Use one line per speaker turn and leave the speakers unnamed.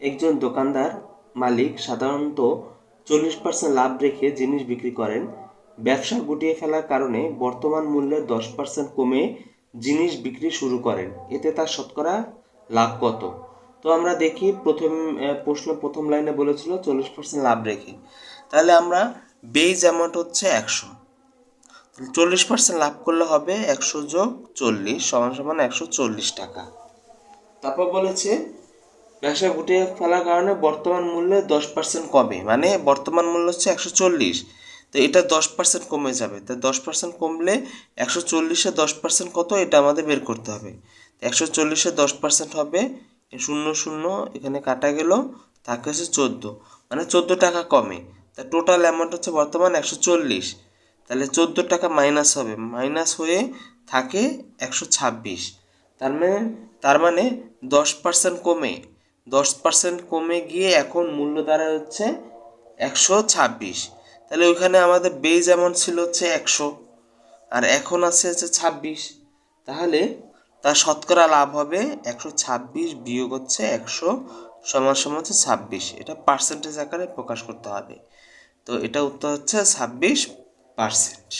একজন দোকানদার মালিক সাধারণত চল্লিশ পার্সেন্ট লাভ রেখে জিনিস বিক্রি করেন। ব্যবসা গুটিয়ে ফেলার কারণে বর্তমান মূল্যের দশ পার্সেন্ট কমে জিনিস বিক্রি শুরু করেন। এতে তার শতকরা লাভ কত? তো আমরা দেখি, প্রথম প্রশ্ন প্রথম লাইনে বলেছিল চল্লিশ পার্সেন্ট লাভ রেখে। তাহলে আমরা বেজ অ্যামাউন্ট হচ্ছে একশো। চল্লিশ পার্সেন্ট লাভ করলে হবে একশো যোগ চল্লিশ সমান সমান একশো চল্লিশ টাকা। তারপর বলেছে ব্যবসা গুটিয়ে ফেলার কারণে বর্তমান মূল্যে দশ পার্সেন্ট কমে। মানে বর্তমান মূল্য হচ্ছে একশো চল্লিশ। তো এটা দশ পার্সেন্ট কমে যাবে। তা দশ পার্সেন্ট কমলে একশো চল্লিশে দশ পার্সেন্ট কত? এটা আমাদের বের করতে হবে। একশো চল্লিশে দশ পার্সেন্ট হবে, শূন্য শূন্য এখানে কাটা গেল থাকে হচ্ছে চোদ্দ। মানে চোদ্দ টাকা কমে। তা টোটাল অ্যামাউন্ট হচ্ছে বর্তমান একশো চল্লিশ। তাহলে চোদ্দ টাকা মাইনাস হবে। মাইনাস হয়ে থাকে একশো ছাব্বিশ। তার মানে তার মানে দশ পার্সেন্ট কমে দশ পার্সেন্ট কমে গিয়ে এখন মূল্য দাঁড়ায় হচ্ছে একশো ছাব্বিশ। তাহলে ওইখানে আমাদের বেজ অ্যামাউন্ট ছিল হচ্ছে একশো। আর এখন আছে হচ্ছে ছাব্বিশ। তাহলে তার শতকরা লাভ হবে একশো ছাব্বিশ বিয়োগ হচ্ছে একশো সমান সমান হচ্ছে ছাব্বিশ। এটা পার্সেন্টেজ আকারে প্রকাশ করতে হবে। তো এটা উত্তর হচ্ছে ছাব্বিশ পার্সেন্ট